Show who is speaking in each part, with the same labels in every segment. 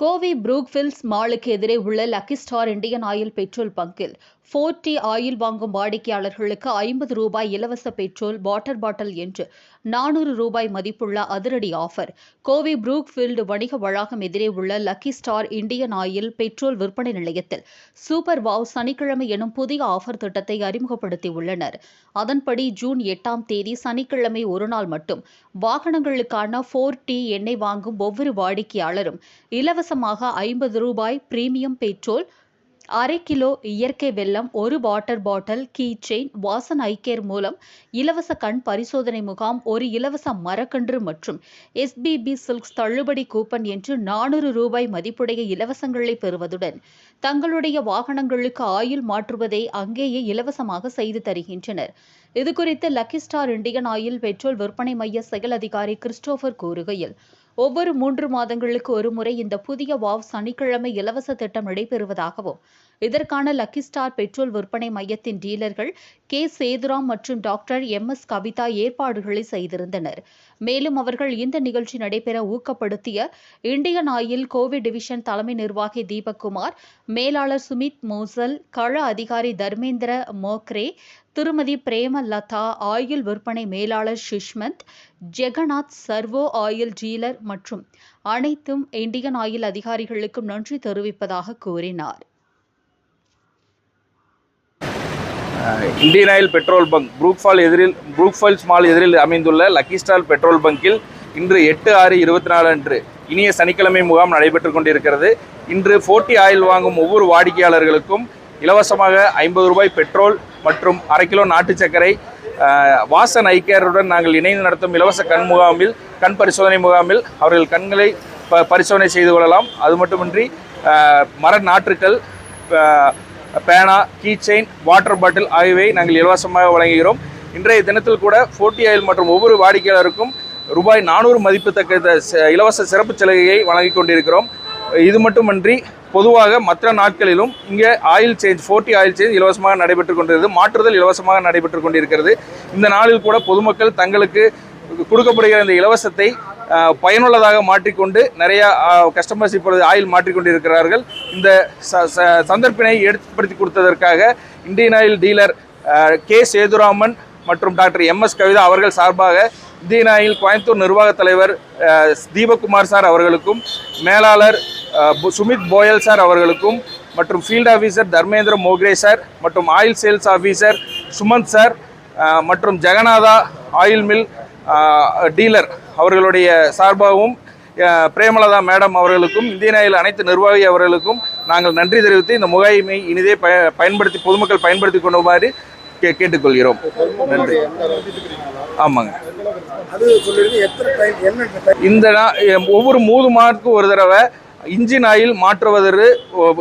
Speaker 1: கோவை புரூக்ஃபில்ஸ் மாலுக்கு எதிரே உள்ள Lucky Star Indian Oil petrol பங்கில் ஃபோர்டி ஆயில் வாங்கும் வாடிக்கையாளர்களுக்கு ஐம்பது ரூபாய் இலவச பெட்ரோல் வாட்டர் பாட்டில் என்று நானூறு ரூபாய் மதிப்புள்ள அதிரடி ஆஃபர். கோவை புரூக்ஃபீல்டு வணிக வளாகம் எதிரே உள்ள Lucky Star Indian Oil petrol விற்பனை நிலையத்தில் சூப்பர் வாவ் சனிக்கிழமை எனும் புதிய ஆஃபர் திட்டத்தை அறிமுகப்படுத்தியுள்ளனர். அதன்படி ஜூன் எட்டாம் தேதி சனிக்கிழமை ஒருநாள் மட்டும் வாகனங்களுக்கான ஃபோர் டி எண்ணெய் வாங்கும் ஒவ்வொரு வாடிக்கையாளரும் இலவசமாக ஐம்பது ரூபாய் பிரீமியம் பெட்ரோல் அரை கிலோ இயற்கை வெல்லம் ஒரு water bottle key chain Vasan eye care மூலம் இலவச கண் பரிசோதனை முகாம் ஒரு இலவச மரக்கன்று மற்றும் எஸ்பிபி சில்க்ஸ் தள்ளுபடி கூப்பன் என்று நானூறு ரூபாய் மதிப்புடைய இலவசங்களை பெறுவதுடன் தங்களுடைய வாகனங்களுக்கு ஆயில் மாற்றுவதை அங்கேயே இலவசமாக செய்து தருகின்றனர். இதுகுறித்து Lucky Star Indian Oil petrol விற்பனை மைய செயல் அதிகாரி கிறிஸ்டோபர் கூறுகையில் ஒவ்வொரு மூன்று மாதங்களுக்கு ஒருமுறை இந்த புதிய வாவ் சனிக்கிழமை இலவச திட்டம் நடைபெறுவதாகவும் இதற்கான லக்கி ஸ்டார் பெட்ரோல் விற்பனை மையத்தின் டீலர்கள் கே. சேதுராம் மற்றும் டாக்டர் எம். எஸ். கவிதா ஏற்பாடுகளை செய்திருந்தனர். மேலும் அவர்கள் இந்த நிகழ்ச்சி நடைபெற ஊக்கப்படுத்திய இந்தியன் ஆயில் கோவிட் டிவிஷன் தலைமை நிர்வாகி தீபக்குமார் மேலாளர் சுமித் மோசல் கள அதிகாரி தர்மேந்திர மோக்ரே திருமதி பிரேமலதா ஆயில் விற்பனை மேலாளர் Sushmant Jagannath Servo oil dealer மற்றும் அனைத்தும் இந்தியன் ஆயில் அதிகாரிகளுக்கும் நன்றி தெரிவிப்பதாக கூறினார்.
Speaker 2: Indian Oil petrol bunk Brookefields எதிரில் புரூக்ஃபால்ஸ் ஸ்மால் எதிரில் அமைந்துள்ள லக்கி ஸ்டார் பெட்ரோல் பங்கில் இன்று எட்டு ஆறு இருபத்தி நாலு அன்று இனிய சனிக்கிழமை முகாம் நடைபெற்று கொண்டிருக்கிறது. இன்று ஃபோர்ட்டி ஆயில் வாங்கும் ஒவ்வொரு வாடிக்கையாளர்களுக்கும் இலவசமாக ஐம்பது ரூபாய் பெட்ரோல் மற்றும் அரை கிலோ நாட்டு சர்க்கரை வாசன் ஐக்கியருடன் நாங்கள் இணைந்து நடத்தும் இலவச கண் முகாமில் கண் பரிசோதனை முகாமில் அவர்கள் கண்களை ப பரிசோதனை செய்து கொள்ளலாம். அது மட்டுமின்றி மர நாற்றுக்கள் பேனா கீ செயின் வாட்டர் பாட்டில் ஆகியவை நாங்கள் இலவசமாக வழங்குகிறோம். இன்றைய தினத்தில் கூட ஃபோர்ட்டி ஆயில் மற்றும் ஒவ்வொரு வாடிக்கையாளருக்கும் ரூபாய் நானூறு மதிப்புத்தக்க த- இலவச சிறப்பு சலுகையை வழங்கிக் கொண்டிருக்கிறோம். இது மட்டுமன்றி பொதுவாக மற்ற நாட்களிலும் இங்கே oil change forty oil change இலவசமாக நடைபெற்று கொண்டிருக்கிறது மாற்றுதல் இலவசமாக நடைபெற்று கொண்டிருக்கிறது. இந்த நாளில் கூட பொதுமக்கள் தங்களுக்கு கொடுக்கப்படுகிற இந்த இலவசத்தை பயனுள்ளதாக மாற்றிக்கொண்டு நிறைய கஸ்டமர்ஸ் இப்பொழுது ஆயில் மாற்றிக்கொண்டிருக்கிறார்கள். இந்த ச- ச- சந்தர்ப்பினை ஏற்படுத்தி கொடுத்ததற்காக Indian Oil dealer K Sethuraman மற்றும் டாக்டர் எம் எஸ் கவிதா அவர்கள் சார்பாக இந்தியன் ஆயில் கோயம்புத்தூர் நிர்வாக தலைவர் தீபகுமார் தீபக்குமார் சார் அவர்களுக்கும் மேலாளர் சுமித் போயல் சார் அவர்களுக்கும் மற்றும் field officer Dharmendra Mokre sir மற்றும் oil sales officer Sumanth sir மற்றும் ஜெகநாதா ஆயில் மில் டீலர் அவர்களுடைய சார்பாகவும் பிரேமலதா மேடம் அவர்களுக்கும் இந்தியன் ஆயில் அனைத்து நிர்வாகி அவர்களுக்கும் நாங்கள் நன்றி தெரிவித்து இந்த முகாமை இனிதே பய பயன்படுத்தி பொதுமக்கள் பயன்படுத்தி கொண்டுமாறு கே கேட்டுக்கொள்கிறோம். நன்றி. ஆமாங்க.
Speaker 3: அது
Speaker 2: இந்த ஒவ்வொரு மூணு மார்க்கு ஒரு தடவை இன்ஜின் ஆயில் மாற்றுவதற்கு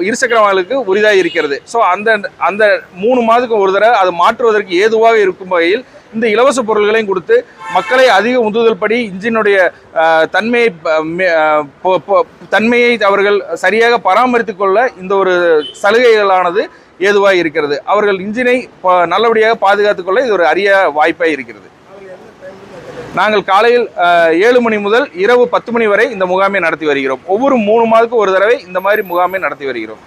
Speaker 2: இருசக்கர வாகனங்களுக்கு உரிதாக இருக்கிறது. ஸோ அந்த அந்த மூணு மாதத்துக்கு ஒரு தடவை அது மாற்றுவதற்கு ஏதுவாக இருக்கும் வகையில் இந்த இலவச பொருள்களையும் கொடுத்து மக்களை அதிக உந்துதல் படி இன்ஜினுடைய தன்மையை தன்மையை அவர்கள் சரியாக பராமரித்து கொள்ள இந்த ஒரு சலுகைகளானது ஏதுவாக இருக்கிறது. அவர்கள் இன்ஜினை நல்லபடியாக பாதுகாத்துக் கொள்ள இது ஒரு அரிய வாய்ப்பாக இருக்கிறது. நாங்கள் காலையில் ஏழு மணி முதல் இரவு பத்து மணி வரை இந்த முகாமை நடத்தி வருகிறோம். ஒவ்வொரு மூணு மாதத்துக்கு ஒரு தடவை இந்த மாதிரி முகாமை நடத்தி வருகிறோம்.